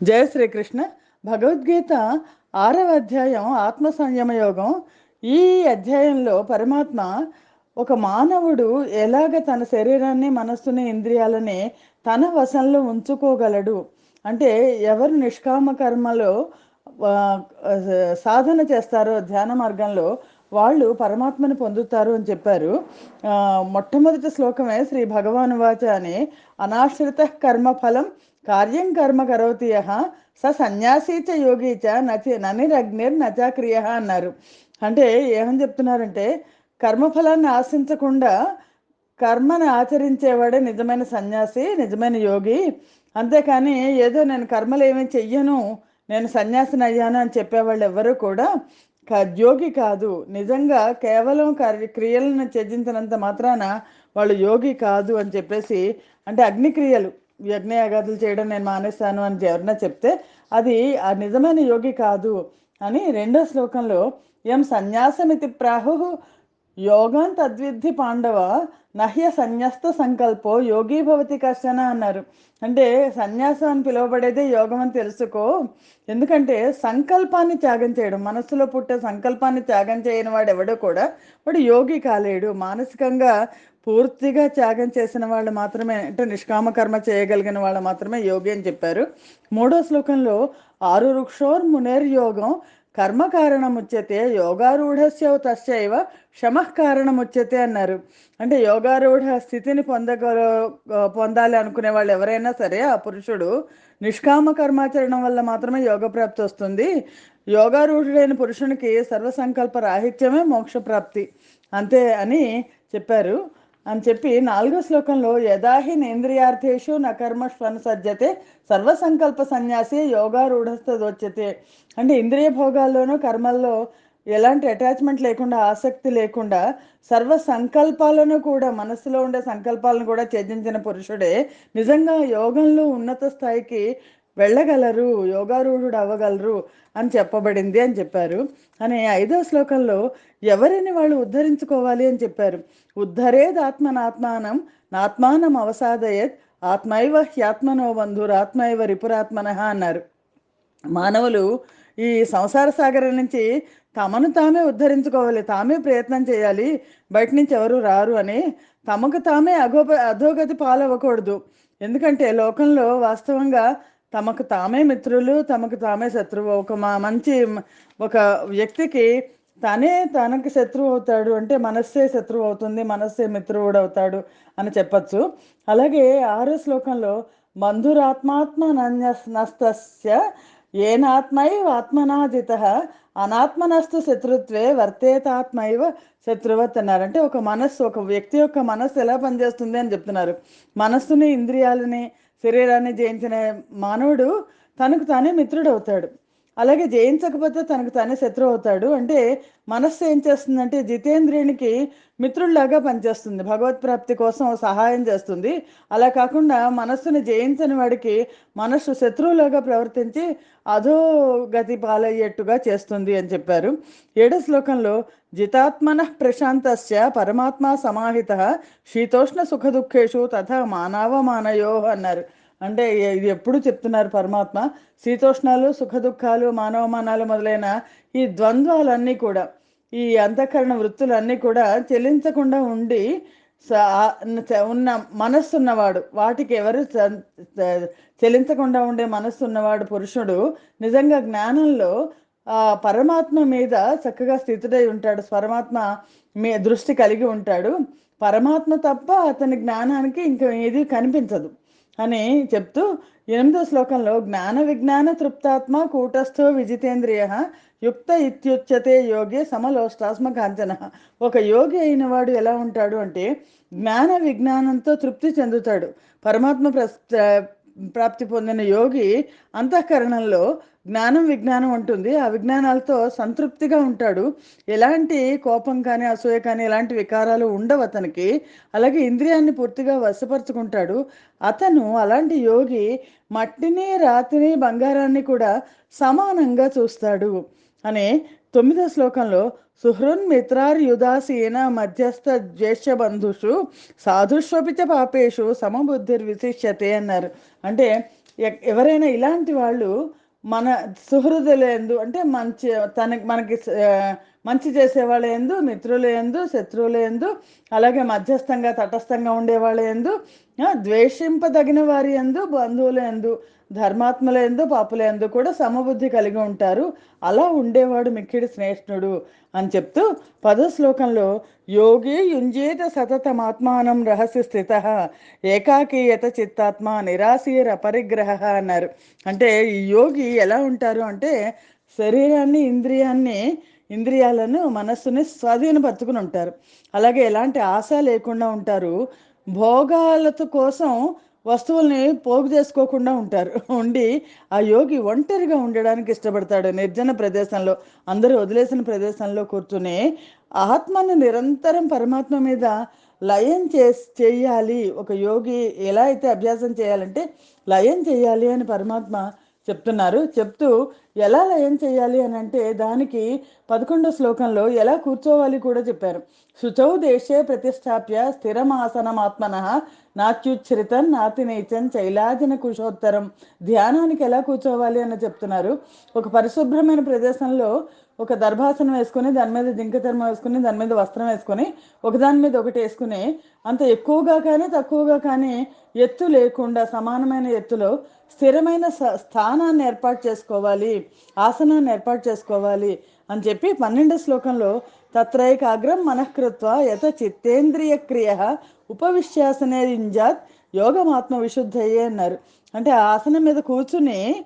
జయ శ్రీకృష్ణ. భగవద్గీత ఆరవ అధ్యాయం ఆత్మ సంయమ యోగం ఈ అధ్యాయంలో పరమాత్మ ఒక మానవుడు ఎలాగ తన శరీరాన్ని మనస్సుని ఇంద్రియాలని తన వశంలో ఉంచుకోగలడు? అంటే ఎవరు నిష్కామ కర్మలో సాధన చేస్తారో ధ్యాన మార్గంలో వాళ్ళు పరమాత్మని పొందుతారు అని చెప్పారు. మొట్టమొదటి శ్లోకమే శ్రీ భగవాను వాచ అని. అనాశ్రిత కర్మఫలం కార్యం కర్మ కరోతి స సన్యాసీ చ యోగి చ నచి ననిరగ్నిర్ నచాక్రియ అన్నారు అంటే ఏమని చెప్తున్నారంటే కర్మఫలాన్ని ఆశించకుండా కర్మను ఆచరించేవాడే నిజమైన సన్యాసి నిజమైన యోగి. అంతేకాని ఏదో నేను కర్మలు ఏమీ చెయ్యను నేను సన్యాసిని అయ్యాను అని చెప్పేవాళ్ళు ఎవ్వరూ కూడా క- యోగి కాదు. నిజంగా కేవలం క్రియలను త్యజించినంత మాత్రాన వాళ్ళు యోగి కాదు అని చెప్పేసి అంటే అగ్నిక్రియలు. యజ్ఞయాగాదులు చేయడం నేను మానేస్తాను అని ఎవరన్నా చెప్తే అది ఆ నిజమైన యోగి కాదు అని రెండో శ్లోకంలో ఎం సన్యాసమితి ప్రాహు యోగం తద్విద్ధి పాండవ నహ్య సన్యస్త సంకల్పో యోగి భవతి కష్టన అన్నారు. అంటే సన్యాసం అని పిలువబడేదే యోగం అని తెలుసుకో. ఎందుకంటే సంకల్పాన్ని త్యాగం చేయడం మనస్సులో పుట్టే సంకల్పాన్ని త్యాగం చేయని వాడు ఎవడో కూడా వాడు యోగి కాలేడు. మానసికంగా పూర్తిగా త్యాగం చేసిన వాళ్ళు మాత్రమే అంటే నిష్కామ కర్మ చేయగలిగిన వాళ్ళు మాత్రమే యోగి అని చెప్పారు. మూడో శ్లోకంలో ఆరు వృక్షోర్ మునేర్ యోగం కర్మ కారణముచ్యతే యోగారూఢస్య తస్యైవ శమః కారణముచ్యతే అన్నారు. అంటే యోగారూఢ స్థితిని పొందగల పొందాలి అనుకునే వాళ్ళు ఎవరైనా సరే ఆ పురుషుడు నిష్కామ కర్మాచరణం వల్ల మాత్రమే యోగ ప్రాప్తి వస్తుంది. యోగారూఢుడైన పురుషునికి సర్వసంకల్ప రాహిత్యమే మోక్ష ప్రాప్తి. అంతే అని చెప్పారు. అని చెప్పి నాలుగో శ్లోకంలో యదాహి నేంద్రియార్థేషు నకర్మష్వను సజ్జతే సర్వసంకల్ప సన్యాసి యోగారూఢస్థదొచ్చతే అంటే ఇంద్రియ భోగాల్లోనూ కర్మల్లో ఎలాంటి అటాచ్మెంట్ లేకుండా ఆసక్తి లేకుండా సర్వ సంకల్పాలను కూడా మనసులో ఉండే సంకల్పాలను కూడా త్యజించిన పురుషుడే నిజంగా యోగంలో ఉన్నత స్థాయికి వెళ్ళగలరు యోగారూఢుడు అవ్వగలరు అని చెప్పబడింది అని చెప్పారు. అని ఐదో శ్లోకంలో ఎవరిని వాళ్ళు ఉద్ధరించుకోవాలి అని చెప్పారు? ఉద్ధరేద్ ఆత్మనాత్మానం నాత్మానం అవసాదయత్ ఆత్మైవ హ్యాత్మనో బంధురాత్మైవ రిపురాత్మన అన్నారు. మానవులు ఈ సంసార సాగరం నుంచి తమను తామే ఉద్ధరించుకోవాలి తామే ప్రయత్నం చేయాలి బయట నుంచి ఎవరు రారు అని తమకు తామే అగోప అధోగతి పాలవ్వకూడదు. ఎందుకంటే లోకంలో వాస్తవంగా తమకు తామే మిత్రులు తమకు తామే శత్రువు. ఒక మా మంచి ఒక వ్యక్తికి తనే తనకి శత్రువు అవుతాడు అంటే మనస్సే శత్రువు అవుతుంది మనస్సే మిత్రువుడు అవుతాడు అని చెప్పచ్చు. అలాగే ఆరో శ్లోకంలో బంధురాత్మాత్మ నస్తస్య ఏనాత్మైవ ఆత్మనాజిత అనాత్మనస్తు శత్రుత్వే వర్తేతాత్మైవ శత్రువత్ అన్నారు. అంటే ఒక మనస్సు ఒక వ్యక్తి యొక్క మనస్సు ఎలా పనిచేస్తుంది అని చెప్తున్నారు. మనస్సుని ఇంద్రియాలని శరీరాన్ని జయించిన మానవుడు తనకు తానే మిత్రుడు అవుతాడు అలాగే జయించకపోతే తనకు తానే శత్రువు అవుతాడు. అంటే మనస్సు ఏం చేస్తుందంటే జితేంద్రియునికి మిత్రుల్లాగా పనిచేస్తుంది. భగవత్ ప్రాప్తి కోసం సహాయం చేస్తుంది. అలా కాకుండా మనస్సుని జయించని వాడికి మనస్సు శత్రువులాగా ప్రవర్తించి అధో గతి పాలయ్యేట్టుగా చేస్తుంది అని చెప్పారు. ఏడో శ్లోకంలో జితాత్మన ప్రశాంతస్య పరమాత్మ సమాహిత శీతోష్ణ సుఖ దుఃఖేషు తథా మానవమానయో అన్నారు. అంటే ఇది ఎప్పుడు చెప్తున్నారు పరమాత్మ? శీతోష్ణాలు సుఖ దుఃఖాలు మానవమానాలు మొదలైన ఈ ద్వంద్వాలన్నీ కూడా ఈ అంతఃకరణ వృత్తులన్నీ కూడా చెల్లించకుండా ఉండి ఉన్న మనస్సు ఉన్నవాడు వాటికి ఎవరు చెలించకుండా ఉండే మనస్సు ఉన్నవాడు పురుషుడు నిజంగా జ్ఞానంలో ఆ పరమాత్మ మీద చక్కగా స్థితుడై ఉంటాడు. పరమాత్మ మీ దృష్టి కలిగి ఉంటాడు. పరమాత్మ తప్ప అతని జ్ఞానానికి ఇంకా ఏది కనిపించదు. అని చెప్తూ ఎనిమిదో శ్లోకంలో జ్ఞాన విజ్ఞాన తృప్తాత్మ కూటస్థో విజితేంద్రియ యుక్త ఇత్యుచ్యతే యోగి సమలోష్టాత్మకాంచన ఒక యోగి అయిన వాడు ఎలా ఉంటాడు అంటే జ్ఞాన విజ్ఞానంతో తృప్తి చెందుతాడు. పరమాత్మ ప్రస్ ప్రాప్తి పొందిన యోగి అంతఃకరణంలో జ్ఞానం విజ్ఞానం ఉంటుంది. ఆ విజ్ఞానాలతో సంతృప్తిగా ఉంటాడు. ఎలాంటి కోపం కానీ అసూయ కానీ ఎలాంటి వికారాలు ఉండవు అతనికి. అలాగే ఇంద్రియాన్ని పూర్తిగా వశపరుచుకుంటాడు. అతను అలాంటి యోగి మట్టిని రాతిని బంగారాన్ని కూడా సమానంగా చూస్తాడు. అనే తొమ్మిదో శ్లోకంలో సుహృన్ సుహృన్మిత్రార్యుదాసీన మధ్యస్థ జ్యేష్ఠ బంధుషు సాధుష్వపిచ పాపేషు సమబుద్ధిర్ విశిష్యతే అన్నారు. అంటే ఎవరైనా ఇలాంటి వాళ్ళు మన సుహృదులందు అంటే మంచి తనకి మనకి మంచి చేసేవాళ్ళ ఎందు మిత్రుల ఎందు శత్రువుల ఎందు అలాగే మధ్యస్థంగా తటస్థంగా ఉండేవాళ్ళ ఎందు ద్వేషింపదగిన వారి ఎందు బంధువుల ఎందు ధర్మాత్మల ఎందు కూడా సమబుద్ధి కలిగి ఉంటారు. అలా ఉండేవాడు మిక్కిడి శ్రేష్ఠుడు అని చెప్తూ పద శ్లోకంలో యోగి యుంజేత సతతమాత్మానం రహస్య స్థిత ఏకాకీయత చిత్తాత్మ నిరాశీర పరిగ్రహ అన్నారు. అంటే ఈ యోగి ఎలా ఉంటారు అంటే శరీరాన్ని ఇంద్రియాన్ని ఇంద్రియాలను మనస్సుని స్వాధీనపరుచుకుని ఉంటారు. అలాగే ఎలాంటి ఆశ లేకుండా ఉంటారు. భోగాలతో కోసం వస్తువుల్ని పోగు చేసుకోకుండా ఉంటారు. ఉండి ఆ యోగి ఒంటరిగా ఉండడానికి ఇష్టపడతాడు. నిర్జన ప్రదేశంలో అందరూ వదిలేసిన ప్రదేశంలో కూర్చుని ఆత్మను నిరంతరం పరమాత్మ మీద లయం చే చేయాలి. ఒక యోగి ఎలా అయితే అభ్యాసం చేయాలంటే లయం చేయాలి అని పరమాత్మ చెప్తున్నారు. చెప్తూ ఎలా లయం చేయాలి అని అంటే దానికి పదకొండో శ్లోకంలో ఎలా కూర్చోవాలి కూడా చెప్పారు. శుచౌ దేశే ప్రతిష్టాప్య స్థిరమాసనమాత్మన నాత్యుచ్ఛ్రితం నాతి నీచం చైలాజన కుశోత్తరం. ధ్యానానికి ఎలా కూర్చోవాలి అని చెప్తున్నారు. ఒక పరిశుభ్రమైన ప్రదేశంలో ఒక దర్భాసనం వేసుకుని దాని మీద జింక చర్మం వేసుకుని దాని మీద వస్త్రం వేసుకుని ఒకదాని మీద ఒకటి వేసుకుని అంత ఎక్కువగా కానీ తక్కువగా కానీ ఎత్తు లేకుండా సమానమైన ఎత్తులో స్థిరమైన స్థానాన్ని ఏర్పాటు చేసుకోవాలి ఆసనాన్ని ఏర్పాటు చేసుకోవాలి అని చెప్పి పన్నెండు శ్లోకంలో తత్రైకాగ్రం మనఃకృత్వ యత చిత్తేంద్రియ క్రియ ఉపవిశ్యాసనే ఇంజాత్ యోగమాత్మ విశుద్ధయ్యే అన్నారు. అంటే ఆసనం మీద కూర్చుని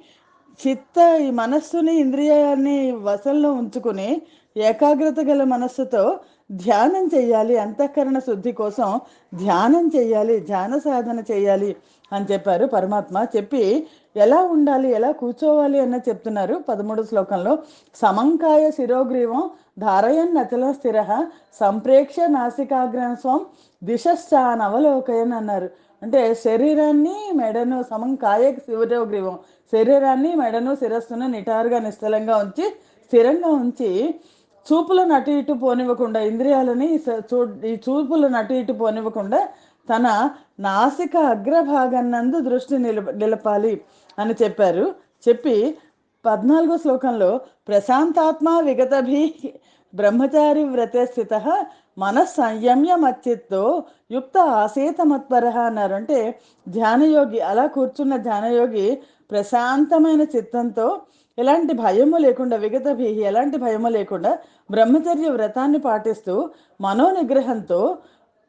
చిత్త ఈ మనస్సుని ఇంద్రియాన్ని వశంలో ఉంచుకుని ఏకాగ్రత గల మనస్సుతో ధ్యానం చేయాలి అంతఃకరణ శుద్ధి కోసం ధ్యానం చేయాలి ధ్యాన సాధన చేయాలి అని చెప్పారు పరమాత్మ. చెప్పి ఎలా ఉండాలి ఎలా కూర్చోవాలి అన్న చెప్తున్నారు పదమూడు శ్లోకంలో. సమంకాయ శిరోగ్రీవం ధారయన్ నచల స్థిర సంప్రేక్ష నాసికాగ్రం స్వం దిశశ్చాన్ అన్నారు అంటే శరీరాన్ని మెడను సమం కాయక శివగ్రీవం శరీరాన్ని మెడను శిరస్సును నిటారుగా నిశ్చలంగా ఉంచి స్థిరంగా ఉంచి చూపులను అటు ఇటు పోనివ్వకుండా ఇంద్రియాలని చూ ఈ చూపులను అటు ఇటు పోనివ్వకుండా తన నాసిక అగ్రభాగన్నందు దృష్టి నిల నిలపాలి అని చెప్పారు. చెప్పి పద్నాలుగో శ్లోకంలో ప్రశాంతాత్మ విగతభి బ్రహ్మచారి వ్రతే స్థిత మనస్సంయమ్య మచ్చిత్తో యుక్త ఆసేత మత్పర అన్నారు. అంటే ధ్యానయోగి అలా కూర్చున్న ధ్యానయోగి ప్రశాంతమైన చిత్తంతో ఎలాంటి భయము లేకుండా విగతభి ఎలాంటి భయము లేకుండా బ్రహ్మచర్య వ్రతాన్ని పాటిస్తూ మనోనిగ్రహంతో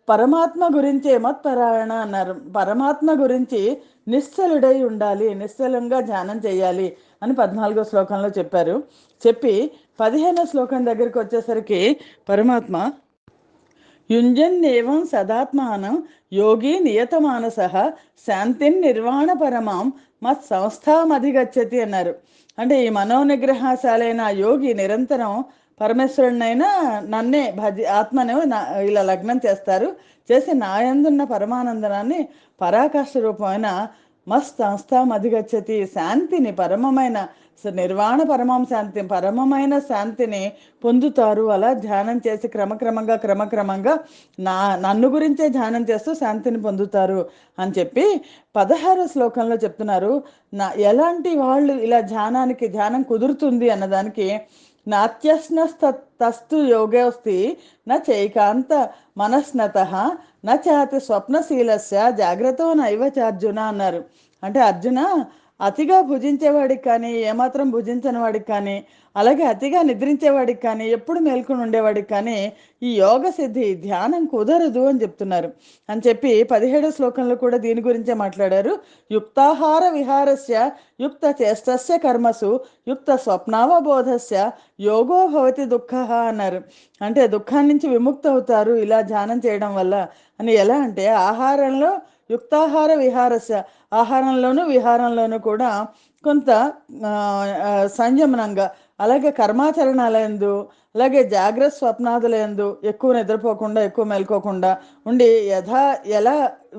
పరమాత్మ గురించే మత్పరాయణ అన్నారు. పరమాత్మ గురించి నిశ్చలుడై ఉండాలి నిశ్చలంగా ధ్యానం చేయాలి అని పద్నాలుగో శ్లోకంలో చెప్పారు. చెప్పి పదిహేనో శ్లోకం దగ్గరికి వచ్చేసరికి పరమాత్మ యుంజన్నేవం సదాత్మానం యోగి నియతమానస శాంతిన్ నిర్వాణ పరమాం మత్ సంస్థామధిగచ్చతి అన్నారు. అంటే ఈ మనోనిగ్రహశాలైన యోగి నిరంతరం పరమేశ్వరుడినైనా నన్నే భజి ఆత్మను ఇలా లగ్నం చేస్తారు. చేసి నాయందున్న పరమానందనాన్ని పరాకాష్ఠ రూపమైన మస్త్ అధిగచ్చతి. శాంతిని పరమమైన నిర్వాణ పరమం శాంతి పరమమైన శాంతిని పొందుతారు. అలా ధ్యానం చేసి క్రమక్రమంగా క్రమక్రమంగా నా నన్ను గురించే ధ్యానం చేస్తూ శాంతిని పొందుతారు అని చెప్పి పదహారో శ్లోకంలో చెప్తున్నారు. నా ఎలాంటి వాళ్ళు ఇలా ధ్యానానికి ధ్యానం కుదురుతుంది అన్నదానికి నాత్యస్నస్తస్తు యోగోస్తి నా చైకాంత మనస్నత న స్వప్నశీలస్య జాగ్రత్త నైవ చార్జున అన్నారు. అంటే అర్జున అతిగా భుజించేవాడికి కానీ ఏమాత్రం భుజించని వాడికి కానీ అలాగే అతిగా నిద్రించేవాడికి కానీ ఎప్పుడు మేల్కొని ఉండేవాడికి కానీ ఈ యోగ సిద్ధి ధ్యానం కుదరదు అని చెప్తున్నారు. అని చెప్పి పదిహేడో శ్లోకంలో కూడా దీని గురించే మాట్లాడారు. యుక్తాహార విహారస్య యుక్త చేష్టస్య కర్మసు యుక్త స్వప్నావబోధస్య యోగో భవతి దుఃఖ అన్నారు. అంటే దుఃఖాన్ని నుంచి అవుతారు ఇలా ధ్యానం చేయడం వల్ల. అని ఎలా అంటే ఆహారంలో యుక్తాహార విహారస ఆహారంలోనూ విహారంలోనూ కూడా కొంత సంయమనంగా అలాగే కర్మాచరణాలందు అలాగే జాగ్రత్త స్వప్నాదులందు ఎక్కువ నిద్రపోకుండా ఎక్కువ మేల్కోకుండా ఉండి యథా ఎలా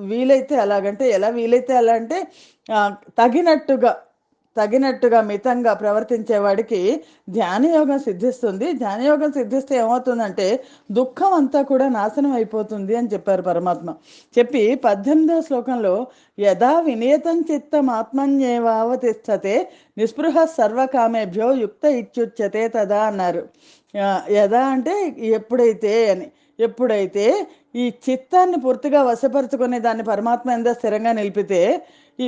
వీలైతే అలాగంటే ఎలా వీలైతే అలా అంటే తగినట్టుగా తగినట్టుగా మితంగా ప్రవర్తించేవాడికి ధ్యానయోగం సిద్ధిస్తుంది. ధ్యానయోగం సిద్ధిస్తే ఏమవుతుందంటే దుఃఖం అంతా కూడా నాశనం అయిపోతుంది అని చెప్పారు పరమాత్మ. చెప్పి పద్దెనిమిదవ శ్లోకంలో యథా వినియతం చిత్తం ఆత్మన్యేవావతిష్టతే నిస్పృహ సర్వకామేభ్యో యుక్త ఇత్యుచ్యతే తదా అన్నారు. యథా అంటే ఎప్పుడైతే అని. ఎప్పుడైతే ఈ చిత్తాన్ని పూర్తిగా వశపరుచుకునే దాన్ని పరమాత్మ ఎంత స్థిరంగా నిలిపితే ఈ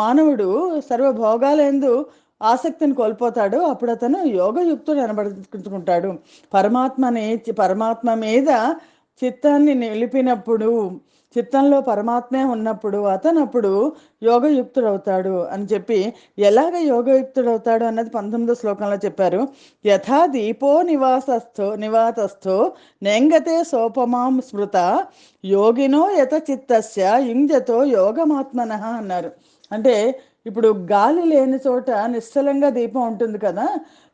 మానవుడు సర్వభోగాలందు ఆసక్తిని కోల్పోతాడు. అప్పుడు అతను యోగయుక్తుడు అనబడుకుంటాడు పరమాత్మని పరమాత్మ మీద చిత్తాన్ని నిలిపినప్పుడు చిత్తంలో పరమాత్మే ఉన్నప్పుడు అతను అప్పుడు యోగయుక్తుడవుతాడు అని చెప్పి ఎలాగ యోగయుక్తుడవుతాడు అన్నది పంతొమ్మిదో శ్లోకంలో చెప్పారు. యథా దీపో నివాసస్థో నివాతస్థో నెంగతే సోపమాం స్మృత యోగినో యథ చిత్తస్య యుంజతో యోగమాత్మన అన్నారు. అంటే ఇప్పుడు గాలి లేని చోట నిశ్చలంగా దీపం ఉంటుంది కదా?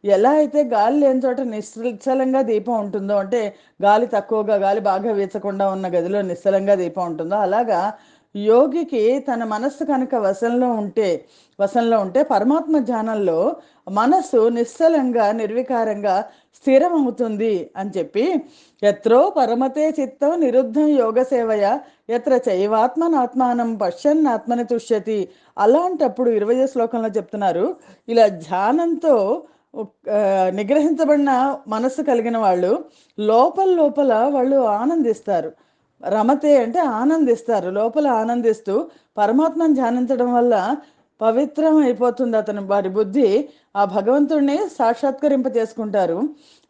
ఎలా అయితే గాలి లేని చోట నిశ్చలంగా దీపం ఉంటుందో అంటే గాలి తక్కువగా గాలి బాగా వీచకుండా ఉన్న గదిలో నిశ్చలంగా దీపం ఉంటుందో అలాగా యోగికి తన మనస్సు కనుక వశంలో ఉంటే వశంలో ఉంటే పరమాత్మ ధ్యానంలో మనస్సు నిశ్చలంగా నిర్వికారంగా స్థిరమవుతుంది అని చెప్పి ఎత్రో పరమతే చిత్తం నిరుద్ధం యోగ సేవయ ఎత్ర చైవాత్మనాత్మానం పశ్యన్ ఆత్మని తుష్యతి. అలాంటప్పుడు ఇరవై శ్లోకంలో చెప్తున్నారు ఇలా ధ్యానంతో నిగ్రహించబడిన మనస్సు కలిగిన వాళ్ళు లోపల లోపల వాళ్ళు ఆనందిస్తారు. రమతే అంటే ఆనందిస్తారు లోపల ఆనందిస్తూ పరమాత్మను ధ్యానించడం వల్ల పవిత్రం అయిపోతుంది అతని వారి బుద్ధి. ఆ భగవంతుడిని సాక్షాత్కరింప చేసుకుంటారు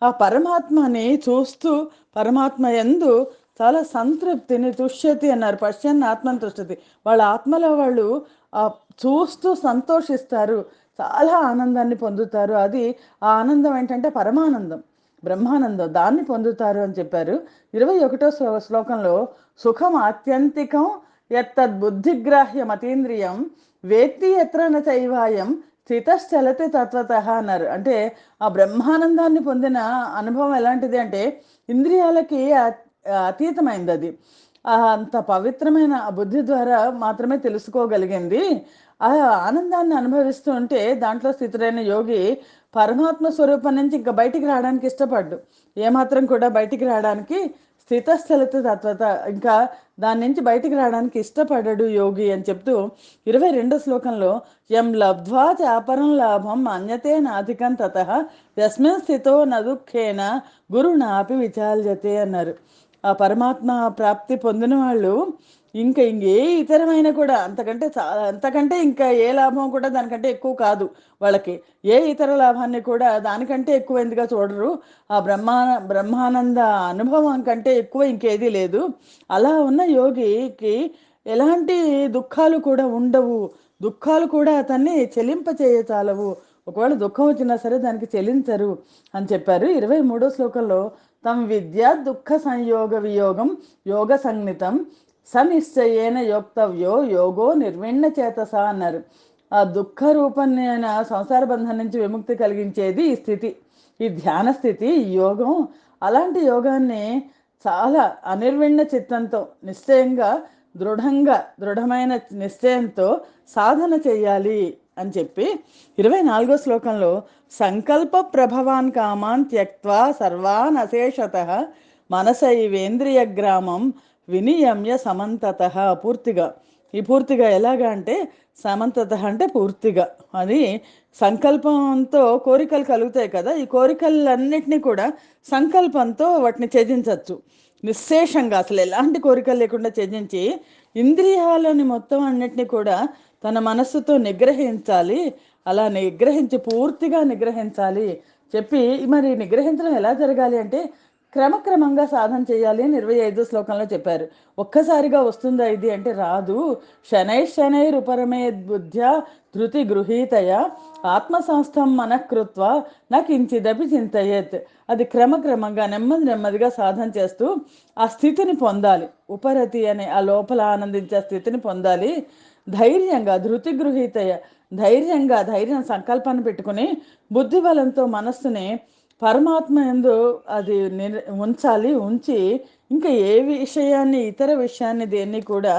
ఆ పరమాత్మని చూస్తూ పరమాత్మ ఎందు చాలా సంతృప్తిని తుష్యతి అన్నారు. పశ్చన్ ఆత్మని తుష్యతి వాళ్ళ ఆత్మలో వాళ్ళు ఆ చూస్తూ సంతోషిస్తారు. చాలా ఆనందాన్ని పొందుతారు. అది ఆ ఆనందం ఏంటంటే పరమానందం. బ్రహ్మానందం దాన్ని పొందుతారు అని చెప్పారు. ఇరవై ఒకటో శ్లోకంలో సుఖం ఆత్యంతికం ఎత్తద్బుద్ధిగ్రాహ్యం అతీంద్రియం వేత్తి ఎత్రన చైవాయం స్థితశ్చలతి తత్వత అన్నారు. అంటే ఆ బ్రహ్మానందాన్ని పొందిన అనుభవం ఎలాంటిది అంటే ఇంద్రియాలకి అతీతమైంది అది. అంత పవిత్రమైన బుద్ధి ద్వారా మాత్రమే తెలుసుకోగలిగింది. ఆ ఆనందాన్ని అనుభవిస్తూ ఉంటే దాంట్లో స్థితుడైన యోగి పరమాత్మ స్వరూపం నుంచి ఇంకా బయటికి రావడానికి ఇష్టపడ్డు. ఏమాత్రం కూడా బయటికి రావడానికి స్థితస్థలత తత్వత ఇంకా దాని నుంచి బయటికి రావడానికి ఇష్టపడడు యోగి అని చెప్తూ ఇరవై రెండో శ్లోకంలో ఎం లబ్ధ్వా చాపరం లాభం అన్యతే నాధికం తత యస్మిన్ స్థితో నదుఖేన గురునాపి విచాల్యతే అన్నారు. ఆ పరమాత్మ ప్రాప్తి పొందిన వాళ్ళు ఇంకా ఇంకే ఇతరమైన కూడా అంతకంటే చాలా అంతకంటే ఇంకా ఏ లాభం కూడా దానికంటే ఎక్కువ కాదు వాళ్ళకి. ఏ ఇతర లాభాన్ని కూడా దానికంటే ఎక్కువైందిగా చూడరు. ఆ బ్రహ్మా బ్రహ్మానంద అనుభవం కంటే ఎక్కువ ఇంకేదీ లేదు. అలా ఉన్న యోగికి ఎలాంటి దుఃఖాలు కూడా ఉండవు. దుఃఖాలు కూడా అతన్ని చెలింపచేయ చేయచాలవు ఒకవేళ దుఃఖం వచ్చినా సరే దానికి చెలించరు అని చెప్పారు. ఇరవై మూడో శ్లోకంలో తమ విద్య దుఃఖ సంయోగ వియోగం యోగ సంజ్ఞితం సనిశ్చయేన యోక్తవ్యో యోగో నిర్విణ్ణ చేతస అన్నారు. ఆ దుఃఖ రూపమైన సంసార బంధం నుంచి విముక్తి కలిగించేది ఈ స్థితి. ఈ ధ్యాన స్థితి యోగం అలాంటి యోగాన్ని చాలా అనిర్విణ్ణ చిత్తంతో నిశ్చయంగా దృఢంగా దృఢమైన నిశ్చయంతో సాధన చేయాలి అని చెప్పి ఇరవై నాలుగో శ్లోకంలో సంకల్ప ప్రభవాన్ కామాన్ త్యక్వా సర్వాన్ అశేషత మనసైవేంద్రియ గ్రామం వినియమ్య సమంతత పూర్తిగా. ఈ పూర్తిగా ఎలాగా అంటే సమంతత అంటే పూర్తిగా. అది సంకల్పంతో కోరికలు కలుగుతాయి కదా ఈ కోరికలన్నిటినీ కూడా సంకల్పంతో వాటిని ఛేదించవచ్చు నిశ్శేషంగా అసలు ఎలాంటి కోరికలు లేకుండా ఛేదించి ఇంద్రియాలని మొత్తం అన్నిటిని కూడా తన మనస్సుతో నిగ్రహించాలి అలా నిగ్రహించి పూర్తిగా నిగ్రహించాలి. చెప్పి మరి నిగ్రహించడం ఎలా జరగాలి? అంటే క్రమక్రమంగా సాధన చేయాలి అని ఇరవై ఐదో శ్లోకంలో చెప్పారు. ఒక్కసారిగా వస్తుందా ఇది అంటే రాదు. శనై శనైరుపరమే బుద్ధ్య ధృతి గృహీతయ. ఆత్మ మనకృత్వ నా నాకు ఇంచిదపి చింతయేత్. అది క్రమక్రమంగా నెమ్మది నెమ్మదిగా సాధన చేస్తూ ఆ స్థితిని పొందాలి. ఉపరతి అనే ఆ లోపల ఆనందించే స్థితిని పొందాలి. ధైర్యంగా ధృతి గృహీతయ. ధైర్యంగా ధైర్యం సంకల్పాన్ని పెట్టుకుని బుద్ధి బలంతో మనస్సుని పరమాత్మ ఎందు అది ఉంచాలి ఉంచి ఇంకా ఏ విషయాన్ని ఇతర విషయాన్ని దేన్ని కూడా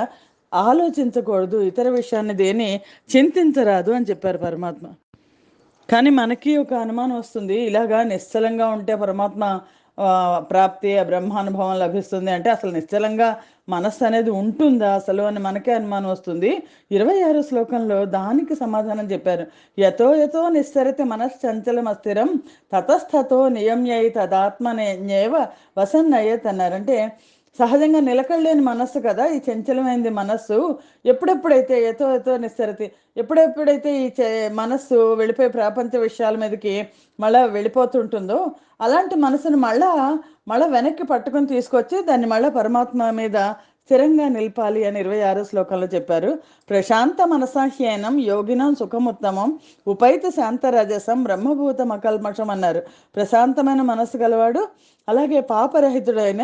ఆలోచించకూడదు ఇతర విషయాన్ని దేని చింతించరాదు అని చెప్పారు పరమాత్మ. కానీ మనకి ఒక అనుమానం వస్తుంది ఇలాగా నిశ్చలంగా ఉంటే పరమాత్మ ప్రాప్తి ఆ బ్రహ్మానుభవం లభిస్తుంది అంటే అసలు నిశ్చలంగా మనస్సు అనేది ఉంటుందా అసలు అని మనకే అనుమానం వస్తుంది. ఇరవై ఆరు శ్లోకంలో దానికి సమాధానం చెప్పారు. యతో యతో నిశ్చరిత మనశ్చంచలం అస్థిరం తతస్థతో నియమ్యై తదాత్మనేవ వసన్నయ్యత్ అన్నారు అంటే సహజంగా నిలకడలేని మనస్సు కదా ఈ చంచలమైంది మనస్సు. ఎప్పుడెప్పుడైతే ఎతో ఎతో నిస్తరతి ఎప్పుడెప్పుడైతే ఈ మనస్సు వెళ్ళిపోయి ప్రపంచ విషయాల మీదకి మళ్ళా వెళ్ళిపోతుంటుందో అలాంటి మనసును మళ్ళా మళ్ళా వెనక్కి పట్టుకొని తీసుకొచ్చి దాన్ని మళ్ళా పరమాత్మ మీద స్థిరంగా నిలపాలి అని ఇరవై ఆరో శ్లోకంలో చెప్పారు. ప్రశాంత మనసాహ్యనం యోగినం సుఖముత్తమం ఉపైత శాంతరజసం బ్రహ్మభూతం అకల్మషం అన్నారు. ప్రశాంతమైన మనస్సు గలవాడు అలాగే పాపరహితుడైన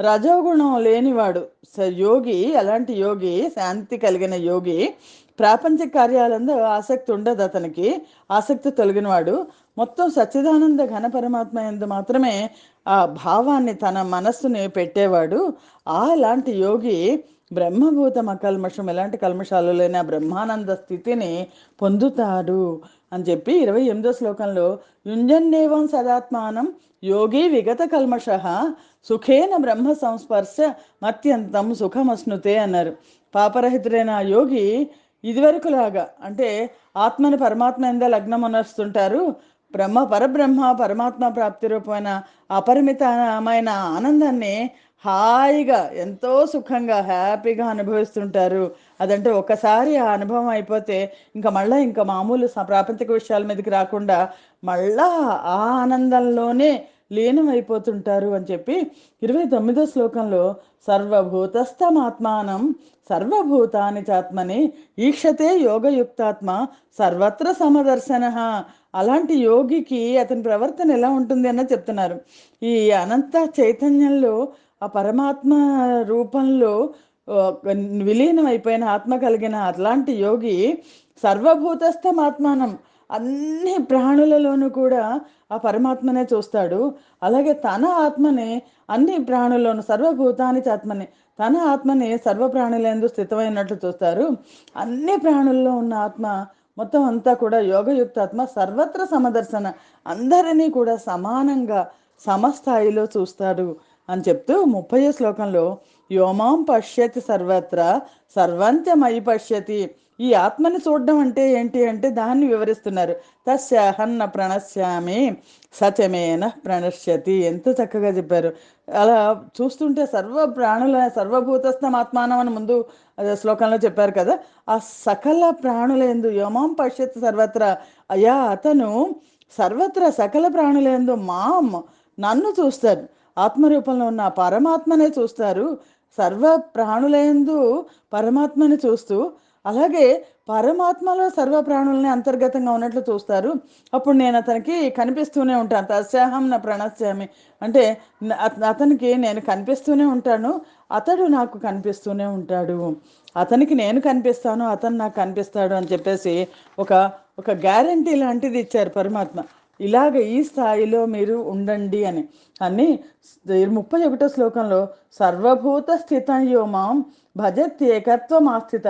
రజోగుణం లేనివాడు. స- యోగి అలాంటి యోగి శాంతి కలిగిన యోగి ప్రాపంచిక కార్యాలందు ఆసక్తి ఉండదు అతనికి. ఆసక్తి తొలగినవాడు. మొత్తం సచ్చిదానంద ఘన పరమాత్మ ఎందు మాత్రమే ఆ భావాన్ని తన మనస్సుని పెట్టేవాడు. ఆ లాంటి యోగి బ్రహ్మభూతం అకల్మషం ఎలాంటి కల్మషాలు లేని ఆ బ్రహ్మానంద స్థితిని పొందుతాడు అని చెప్పి ఇరవై ఎనిమిదో శ్లోకంలో యుంజన్నేవం సదాత్మానం యోగి విగత కల్మష సుఖేన బ్రహ్మ సంస్పర్శ మత్యంతం సుఖమస్నుతే అన్నారు. పాపరహితుడైన ఆ యోగి ఇదివరకులాగా అంటే ఆత్మని పరమాత్మ ఎందే లగ్నమునరుస్తుంటారు బ్రహ్మ పరబ్రహ్మ పరమాత్మ ప్రాప్తి రూపమైన అపరిమితమైన ఆనందాన్ని హాయిగా ఎంతో సుఖంగా హ్యాపీగా అనుభవిస్తుంటారు. అదంటే ఒకసారి ఆ అనుభవం అయిపోతే ఇంకా మళ్ళీ ఇంకా మామూలు ప్రాపంచిక విషయాల మీదకి రాకుండా మళ్ళా ఆ ఆనందంలోనే లీనమైపోతుంటారు అని చెప్పి ఇరవై తొమ్మిదో శ్లోకంలో సర్వభూతస్థమాత్మానం సర్వభూతాని చాత్మని ఈక్షతే యోగయుక్తాత్మ సర్వత్ర సమదర్శన. అలాంటి యోగికి అతని ప్రవర్తన ఎలా ఉంటుంది అన్న చెప్తున్నారు. ఈ అనంత చైతన్యంలో ఆ పరమాత్మ రూపంలో విలీనం అయిపోయిన ఆత్మ కలిగిన అట్లాంటి యోగి సర్వభూతస్థమాత్మానం అన్ని ప్రాణులలోనూ కూడా ఆ పరమాత్మనే చూస్తాడు. అలాగే తన ఆత్మనే అన్ని ప్రాణుల్లోనూ సర్వభూతాని ఆత్మని తన ఆత్మని సర్వ ప్రాణులందు స్థితమైనట్లు చూస్తారు. అన్ని ప్రాణుల్లో ఉన్న ఆత్మ మొత్తం అంతా కూడా యోగయుక్త ఆత్మ సర్వత్ర సమదర్శన అందరినీ కూడా సమానంగా సమస్థాయిలో చూస్తాడు అని చెప్తూ ముప్పై శ్లోకంలో యోమాం పశ్యతి సర్వత్ర సర్వంత్యమై పశ్యతి. ఈ ఆత్మని చూడడం అంటే ఏంటి అంటే దాన్ని వివరిస్తున్నారు. తస్యాహన్న ప్రణశ్యామి సచమేన ప్రణశ్యతి ఎంత చక్కగా చెప్పారు. అలా చూస్తుంటే సర్వ ప్రాణుల సర్వభూతస్థం ఆత్మానం అని ముందు శ్లోకంలో చెప్పారు కదా. ఆ సకల ప్రాణుల ఎందు యోమాం సర్వత్ర. అయా అతను సర్వత్ర సకల ప్రాణులందు మాం నన్ను చూస్తారు. ఆత్మరూపంలో ఉన్న పరమాత్మనే చూస్తారు. సర్వ ప్రాణులందు పరమాత్మని చూస్తూ అలాగే పరమాత్మలో సర్వ ప్రాణుల్ని అంతర్గతంగా ఉన్నట్లు చూస్తారు. అప్పుడు నేను అతనికి కనిపిస్తూనే ఉంటాను. తస్యాహం నా ప్రణశ్యామి. అంటే అత- అతనికి నేను కనిపిస్తూనే ఉంటాను. అతడు నాకు కనిపిస్తూనే ఉంటాడు. అతనికి నేను కనిపిస్తాను. అతను నాకు కనిపిస్తాడు అని చెప్పేసి ఒక ఒక గ్యారంటీ లాంటిది ఇచ్చారు పరమాత్మ. ఇలాగ ఈ స్థాయిలో మీరు ఉండండి అని. అని ముప్పై ఒకటో శ్లోకంలో సర్వభూత స్థితం ఏకత్వం భజత్యేకత్వమాస్థిత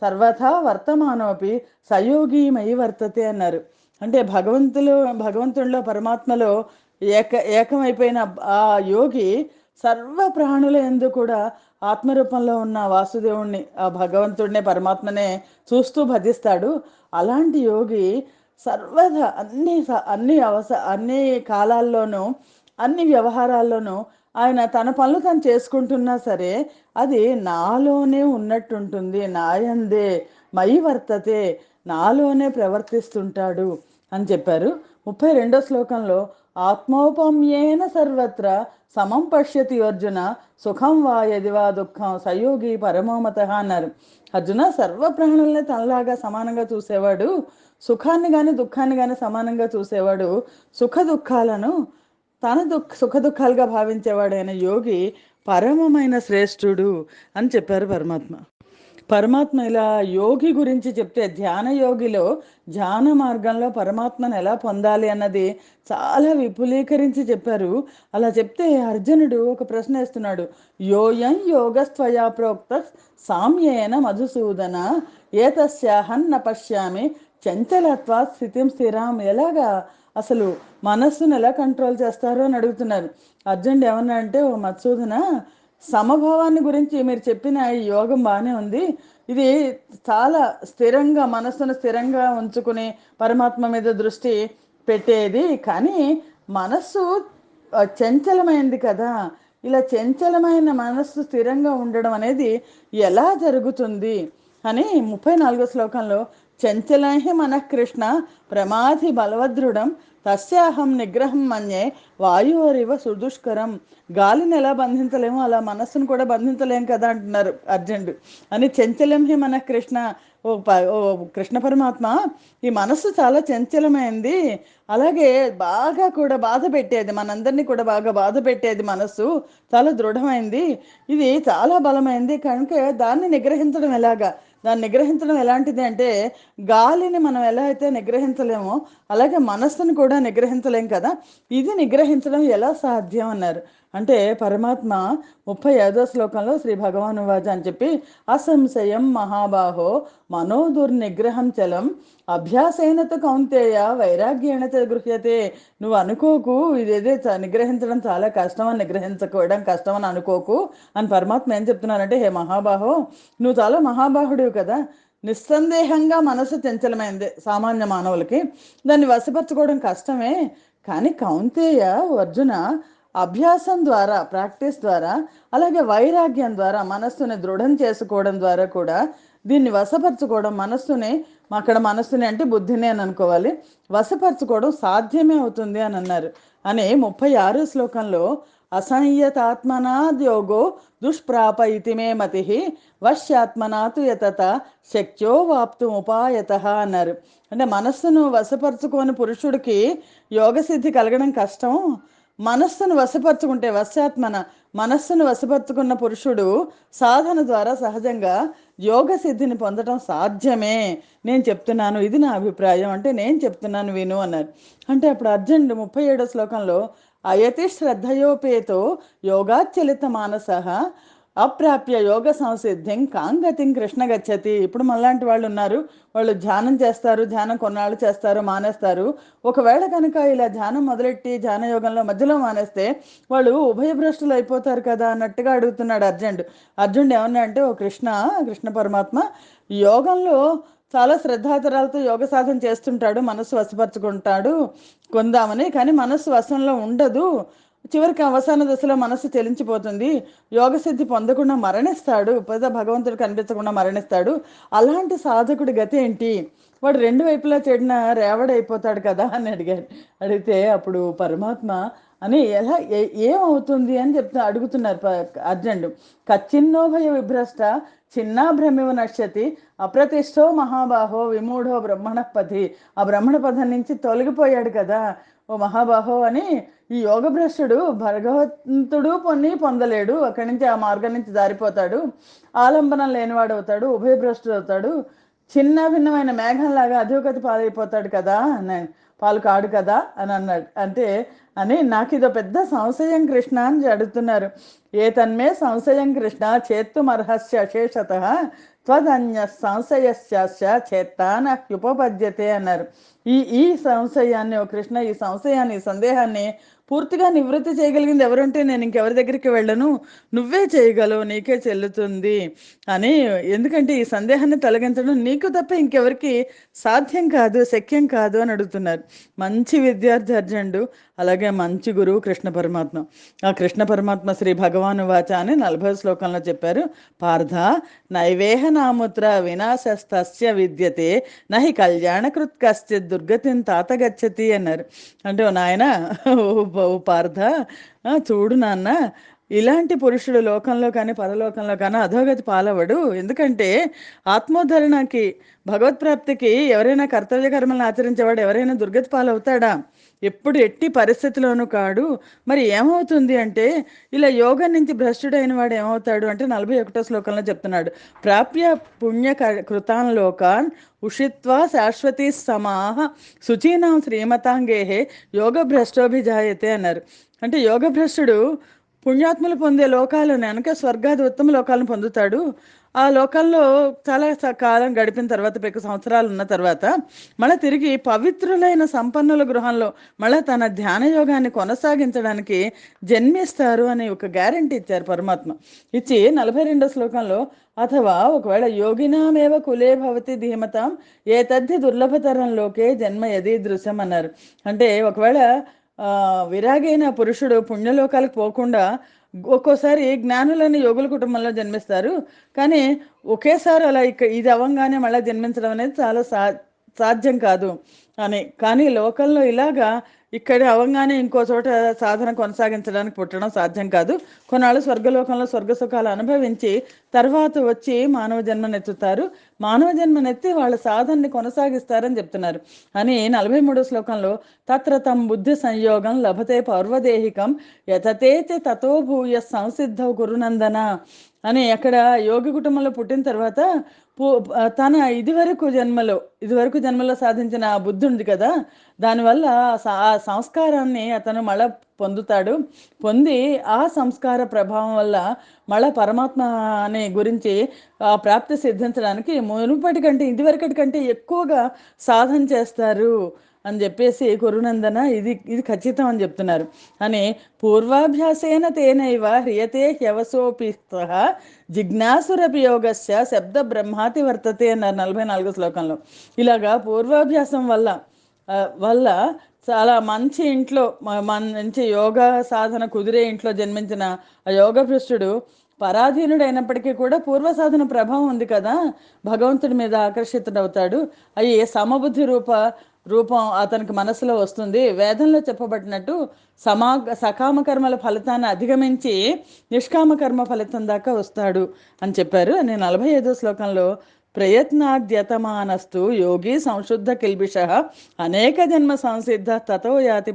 సర్వథా వర్తమానమపి సయోగీమై వర్తతే అన్నారు. అంటే భగవంతులు భగవంతుడిలో పరమాత్మలో ఏక ఏకమైపోయిన ఆ యోగి సర్వ ప్రాణుల ఎందు కూడా ఆత్మరూపంలో ఉన్న వాసుదేవుణ్ణి ఆ భగవంతుడినే పరమాత్మనే చూస్తూ భజిస్తాడు. అలాంటి యోగి సర్వదా అన్ని స- అన్ని అవస అన్ని కాలాల్లోనూ అన్ని వ్యవహారాల్లోనూ ఆయన తన పనులు తను చేసుకుంటున్నా సరే అది నాలోనే ఉన్నట్టుంటుంది. నాయందే మై వర్తతే నాలోనే ప్రవర్తిస్తుంటాడు అని చెప్పారు. ముప్పై రెండో శ్లోకంలో ఆత్మోపమ్యేన సర్వత్ర సమం పశ్యతి అర్జున సుఖం వా యది వా దుఃఖం సయోగి పరమోమత అన్నారు. అర్జున సర్వ ప్రాణుల్ని తనలాగా సమానంగా చూసేవాడు సుఖాన్ని కానీ దుఃఖాన్ని కానీ సమానంగా చూసేవాడు సుఖ దుఃఖాలను తన దుఃఖ సుఖ దుఃఖాలుగా భావించేవాడైన యోగి పరమమైన శ్రేష్ఠుడు అని చెప్పారు పరమాత్మ. పరమాత్మ ఇలా యోగి గురించి చెప్తే ధ్యాన యోగిలో ధ్యాన మార్గంలో పరమాత్మను ఎలా పొందాలి అన్నది చాలా విపులీకరించి చెప్పారు. అలా చెప్తే అర్జునుడు ఒక ప్రశ్న వేస్తున్నాడు. యోయం యోగస్త్వయా ప్రోక్త సామ్యేన మధుసూదన ఏతస్యాహన్న పశ్యామి చంచలత్వా స్థితిం స్థిరాం ఎలాగా అసలు మనస్సును ఎలా కంట్రోల్ చేస్తారో అని అడుగుతున్నారు. అర్జునుడు ఏమన్నా అంటే ఓ మత్సూదన సమభావాన్ని గురించి మీరు చెప్పిన ఈ యోగం బాగానే ఉంది. ఇది చాలా స్థిరంగా మనస్సును స్థిరంగా ఉంచుకుని పరమాత్మ మీద దృష్టి పెట్టేది. కానీ మనస్సు చంచలమైంది కదా. ఇలా చంచలమైన మనస్సు స్థిరంగా ఉండడం అనేది ఎలా జరుగుతుంది? అని ముప్పై నాలుగో శ్లోకంలో చంచలహి మనఃకృష్ణ ప్రమాధి బలవద్రుడం తస్యాహం నిగ్రహం మన్యే వాయువరివ సుదుష్కరం. గాలిని ఎలా బంధించలేము అలా మనస్సును కూడా బంధించలేం కదా అంటున్నారు అర్జునుడు. అని చంచలం హి మన కృష్ణ ఓ ప ఓ కృష్ణ పరమాత్మ ఈ మనస్సు చాలా చంచలమైంది. అలాగే బాగా కూడా బాధ పెట్టేది మనందరినీ కూడా బాగా బాధ పెట్టేది మనస్సు చాలా దృఢమైంది. ఇది చాలా బలమైంది. కనుక దాన్ని నిగ్రహించడం ఎలాగా? దాన్ని నిగ్రహించడం ఎలాంటిది అంటే గాలిని మనం ఎలా అయితే నిగ్రహించలేమో అలాగే మనస్సును కూడా నిగ్రహించలేం కదా? ఇది నిగ్రహించడం ఎలా సాధ్యం అన్నారు. అంటే పరమాత్మ ముప్పై ఐదో శ్లోకంలో శ్రీ భగవాను వాచ అని చెప్పి అసంశయం మహాబాహో మనోదుర్నిగ్రహం చలం అభ్యాసైనత కౌంతేయ వైరాగ్యేణత గృహ్యతే. నువ్వు అనుకోకు ఇదేదే చ- నిగ్రహించడం చాలా కష్టం అని నిగ్రహించుకోవడం కష్టం అని అనుకోకు. అని పరమాత్మ ఏం చెప్తున్నారంటే హే మహాబాహో నువ్వు చాలా మహాబాహుడివి కదా. నిస్సందేహంగా మనసు చంచలమైంది సామాన్య మానవులకి. దాన్ని వశపరచుకోవడం కష్టమే. కానీ కౌంతేయ అర్జున అభ్యాసం ద్వారా ప్రాక్టీస్ ద్వారా అలాగే వైరాగ్యం ద్వారా మనస్సుని దృఢం చేసుకోవడం ద్వారా కూడా దీన్ని వశపరచుకోవడం మనస్సుని అక్కడ మనస్సుని అంటే బుద్ధిని అని అనుకోవాలి. వశపరచుకోవడం సాధ్యమే అవుతుంది అని అన్నారు. అని ముప్పై ఆరు శ్లోకంలో అసంయతాత్మనాద్యోగో దుష్ప్రాప ఇతి మే మతి వశ్యాత్మనాతు యతత శక్త్యో వాప్తుముపాయత అన్నారు. అంటే మనస్సును వశపరచుకోని పురుషుడికి యోగసిద్ధి కలగడం కష్టం. మనస్సును వశపరచుకుంటే వశాత్మన మనస్సును వశపరచుకున్న పురుషుడు సాధన ద్వారా సహజంగా యోగ సిద్ధిని పొందడం సాధ్యమే. నేను చెప్తున్నాను ఇది నా అభిప్రాయం. అంటే నేను చెప్తున్నాను విను అన్నారు. అంటే అప్పుడు అర్జునుడు ముప్పై ఏడో శ్లోకంలో అయతి శ్రద్ధయోపేతో యోగాచలిత మానస అప్రాప్య యోగ సంసిద్ధిం కాంగతిం కృష్ణ గచ్చతి. ఇప్పుడు మనలాంటి వాళ్ళు ఉన్నారు వాళ్ళు ధ్యానం చేస్తారు ధ్యానం కొన్నాళ్ళు చేస్తారు మానేస్తారు. ఒకవేళ కనుక ఇలా ధ్యానం మొదలెట్టి ధ్యాన యోగంలో మధ్యలో మానేస్తే వాళ్ళు ఉభయభ్రష్టులు అయిపోతారు కదా అన్నట్టుగా అడుగుతున్నాడు అర్జునుడు. అర్జునుడు ఏమన్నా అంటే ఓ కృష్ణ కృష్ణ పరమాత్మ ఈ యోగంలో చాలా శ్రద్ధాతరాలతో యోగ సాధన చేస్తుంటాడు మనస్సు వశపరుచుకుంటాడు కొందామని. కానీ మనస్సు వశంలో ఉండదు. చివరికి అవసాన దశలో మనస్సు చెలించిపోతుంది. యోగసిద్ధి పొందకుండా మరణిస్తాడు. పెద్ద భగవంతుడు కనిపించకుండా మరణిస్తాడు. అలాంటి సాధకుడి గతి ఏంటి? వాడు రెండు వైపులా చెడిన రేవడైపోతాడు కదా అని అడిగాడు. అడిగితే అప్పుడు పరమాత్మ అని ఎలా ఏ- ఏమవుతుంది? అని చెప్తా అడుగుతున్నారు ప- అర్జునుడు. కచ్చిన్నోభయ విభ్రష్ట చిన్నా భ్రమివ నశ్యతి అప్రతిష్టో మహాబాహో విమూఢో బ్రహ్మణపతి ఆ బ్రహ్మణ పదం నుంచి తొలగిపోయాడు కదా. ఓ మహాబాహో అని ఈ యోగభ్రష్టుడు భగవంతుడు పొన్ని పొందలేడు. అక్కడి నుంచి ఆ మార్గం నుంచి జారిపోతాడు. ఆలంబనం లేనివాడు అవుతాడు ఉభయభ్రష్టుడు అవుతాడు. చిన్న భిన్నమైన మేఘంలాగా అధోగతి పాలైపోతాడు కదా పాలు కాడు కదా అని అన్నాడు. అంటే అని నాకు ఇదో పెద్ద సంశయం కృష్ణ అని అడుగుతున్నారు. ఏ తన్మే సంశయం కృష్ణ? చేత్తుమర్హస్య అశేషత త్వదన్య సంశయశ్చాశ్చ చేత్తాన ఉపపద్యతే అన్నారు. ఈ ఈ సంశయాన్ని ఓ కృష్ణ ఈ సంశయాన్ని ఈ సందేహాన్ని పూర్తిగా నివృత్తి చేయగలిగింది ఎవరుంటే నేను ఇంకెవరి దగ్గరికి వెళ్ళను? నువ్వే చేయగలవు నీకే చెల్లుతుంది అని. ఎందుకంటే ఈ సందేహాన్ని తొలగించడం నీకు తప్ప ఇంకెవరికి సాధ్యం కాదు శక్యం కాదు అని అడుగుతున్నారు. మంచి విద్యార్థి అర్జునుడు అలాగే మంచి గురువు కృష్ణ పరమాత్మ. ఆ కృష్ణ పరమాత్మ శ్రీ భగవాను వాచ అని నలభై శ్లోకంలో చెప్పారు పార్థ నైవేహ నాముత్ర వినాశస్తస్య విద్యతే నహి కళ్యాణకృత్ కశ్చిత్ దుర్గతిని తాత గచ్చతి అన్నారు. అంటే ఓ నాయన ఓ పార్థ చూడు నాన్న ఇలాంటి పురుషుడు లోకంలో కానీ పరలోకంలో కానీ అధోగతి పాలవడు ఎందుకంటే ఆత్మోద్ధరణకి భగవత్ప్రాప్తికి ఎవరైనా కర్తవ్య కర్మలను ఆచరించేవాడు ఎవరైనా దుర్గతి పాలవుతాడా? ఎప్పుడు ఎట్టి పరిస్థితిలోనూ కాడు. మరి ఏమవుతుంది అంటే ఇలా యోగం నుంచి భ్రష్టుడైన వాడు ఏమవుతాడు అంటే నలభై ఒకటో శ్లోకంలో చెప్తున్నాడు. ప్రాప్య పుణ్య కృతాన్ లోకాన్ ఉషిత్వా శాశ్వతీ సమాహ శుచీనాం శ్రీమతాంగేహే యోగ భ్రష్టోభిజాయతే అన్నారు. అంటే యోగ భ్రష్టుడు పుణ్యాత్ములు పొందే లోకాలను అనక స్వర్గాది ఉత్తమ లోకాలను పొందుతాడు. ఆ లోకాల్లో చాలా స- కాలం గడిపిన తర్వాత పెక్కు సంవత్సరాలు ఉన్న తర్వాత మళ్ళీ తిరిగి పవిత్రులైన సంపన్నుల గృహంలో మళ్ళీ తన ధ్యాన యోగాన్ని కొనసాగించడానికి జన్మిస్తారు అని ఒక గ్యారంటీ ఇచ్చారు పరమాత్మ. ఇచ్చి నలభై రెండో శ్లోకంలో అథవా ఒకవేళ యోగినామేవ కులే భవతి ధీమతాం ఏ తద్ది దుర్లభతరంలోకే జన్మ యదీదృశ్యం అన్నారు. అంటే ఒకవేళ విరాగైన పురుషుడు పుణ్యలోకాలకు పోకుండా ఒక్కోసారి జ్ఞానులని యోగుల కుటుంబంలో జన్మిస్తారు. కానీ ఒకేసారి అలా ఇక ఇది అవ్వంగానే మళ్ళీ జన్మించడం అనేది చాలా సా సాధ్యం కాదు అని. కానీ లోకంలో ఇలాగా ఇక్కడ అవంగానే ఇంకో చోట సాధన కొనసాగించడానికి పుట్టడం సాధ్యం కాదు. కొన్నాళ్ళు స్వర్గలోకంలో స్వర్గ సుఖాలు అనుభవించి తర్వాత వచ్చి మానవ జన్మనెత్తుతారు. మానవ జన్మనెత్తి వాళ్ళ సాధనని కొనసాగిస్తారని చెప్తున్నారు. అని నలభై మూడో శ్లోకంలో తత్ర తమ్ బుద్ధి సంయోగం లభతే పౌర్వదేహికం యథతేతి తతో భూయ గురునందన అని అక్కడ యోగి కుటుంబంలో పుట్టిన తర్వాత తన ఇదివరకు జన్మలో ఇదివరకు జన్మలో సాధించిన ఆ బుద్ధి ఉంది కదా? దానివల్ల ఆ ఆ సంస్కారాన్ని అతను మళ్ళా పొందుతాడు. పొంది ఆ సంస్కార ప్రభావం వల్ల మళ్ళా పరమాత్మ అనే గురించి ఆ ప్రాప్తి సిద్ధించడానికి మునుపటి కంటే ఇదివరకటి కంటే ఎక్కువగా సాధన చేస్తారు. అని చెప్పేసి కురునందన ఇది ఇది ఖచ్చితం అని చెప్తున్నారు. అని పూర్వాభ్యాసేన తేనైవ హ్రియతే హ్యవసోపి జిజ్ఞాసురపి యోగస్య శబ్ద బ్రహ్మాతి వర్తతే అన్నారు నలభై నాలుగో శ్లోకంలో. ఇలాగా పూర్వాభ్యాసం వల్ల వల్ల చాలా మంచి ఇంట్లో మ- మంచి యోగా సాధన కుదిరే ఇంట్లో జన్మించిన ఆ యోగ భ్రష్టుడు పరాధీనుడైనప్పటికీ కూడా పూర్వ సాధన ప్రభావం ఉంది కదా భగవంతుడి మీద ఆకర్షితుడవుతాడు. అవి సమబుద్ధి రూప రూపం అతనికి మనసులో వస్తుంది. వేదంలో చెప్పబడినట్టు సమా సకామ కర్మల ఫలితాన్ని అధిగమించి నిష్కామ కర్మ ఫలితం దాకా వస్తాడు అని చెప్పారు. నేను నలభై ఐదో శ్లోకంలో ప్రయత్నాద్యతమానస్తు యోగి సంశుద్ధ కిల్బిష అనేక జన్మ సంసిద్ధ తతో యాతి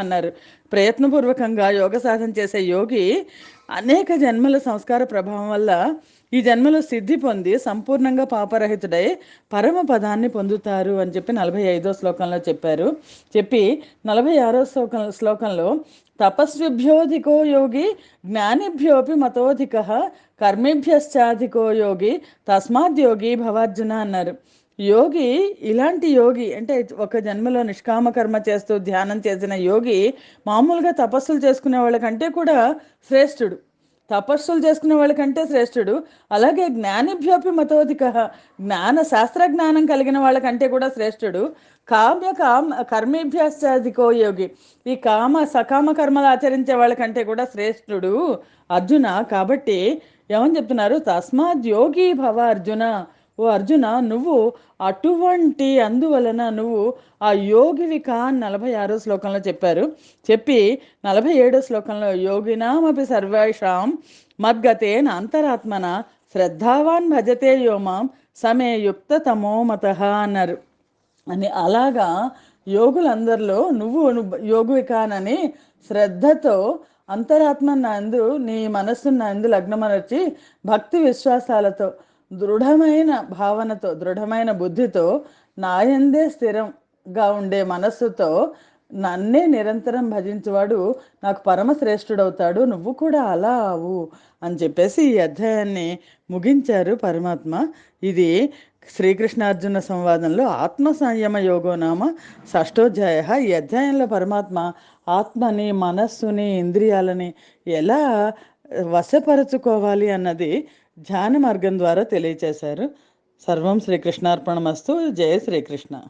అన్నారు. ప్రయత్నపూర్వకంగా యోగ సాధన చేసే యోగి అనేక జన్మల సంస్కార ప్రభావం వల్ల ఈ జన్మలో సిద్ధి పొంది సంపూర్ణంగా పాపరహితుడై పరమ పదాన్ని పొందుతారు అని చెప్పి నలభై ఐదో శ్లోకంలో చెప్పారు. చెప్పి నలభై ఆరో శ్లోకం శ్లోకంలో తపస్విభ్యోధికో యోగి జ్ఞానిభ్యోపి మతోధిక కర్మిభ్యశ్చాధికో యోగి తస్మాత్ యోగి భవార్జున అన్నారు. యోగి ఇలాంటి యోగి అంటే ఒక జన్మలో నిష్కామ కర్మ చేస్తూ ధ్యానం చేసిన యోగి మామూలుగా తపస్సులు చేసుకునే వాళ్ళకంటే కూడా శ్రేష్ఠుడు. తపస్సులు చేసుకునే వాళ్ళకంటే శ్రేష్ఠుడు. అలాగే జ్ఞానిభ్యోపి మతోధిక జ్ఞాన శాస్త్ర జ్ఞానం కలిగిన వాళ్ళకంటే కూడా శ్రేష్ఠుడు. కామ్య కామ కర్మేభ్యాసాధికో యోగి. ఈ కామ సకామ కర్మలు ఆచరించే వాళ్ళకంటే కూడా శ్రేష్ఠుడు అర్జున. కాబట్టి ఏమని చెప్తున్నారు? తస్మాత్ యోగి భవ అర్జున. ఓ అర్జున నువ్వు అటువంటి అందువలన నువ్వు ఆ యోగివి కా అని నలభై ఆరో శ్లోకంలో చెప్పారు. చెప్పి నలభై ఏడో శ్లోకంలో యోగినామపి సర్వేషాం మద్గతేన అంతరాత్మన శ్రద్ధావాన్ భజతే యోమాం సమే యుక్త తమోమత అన్నారు. అని అలాగా యోగులందరిలో నువ్వు నువ్వు యోగువి కానని శ్రద్ధతో అంతరాత్మ నందు నీ మనస్సు నందు లగ్నమనర్చి భక్తి విశ్వాసాలతో దృఢమైన భావనతో దృఢమైన బుద్ధితో నాయందే స్థిరంగా ఉండే మనస్సుతో నన్నే నిరంతరం భజించేవాడు నాకు పరమశ్రేష్ఠుడవుతాడు నువ్వు కూడా అలా అవు అని చెప్పేసి ఈ అధ్యాయాన్ని ముగించారు పరమాత్మ. ఇది శ్రీకృష్ణార్జున సంవాదంలో ఆత్మ సంయమ యోగో నామ షష్టోధ్యాయ. ఈ అధ్యాయంలో పరమాత్మ ఆత్మని మనస్సుని ఇంద్రియాలని ఎలా వశపరుచుకోవాలి అన్నది ధ్యాన మార్గం ద్వారా తెలియచేశారు. సర్వం శ్రీకృష్ణార్పణమస్తు. జయ శ్రీకృష్ణ.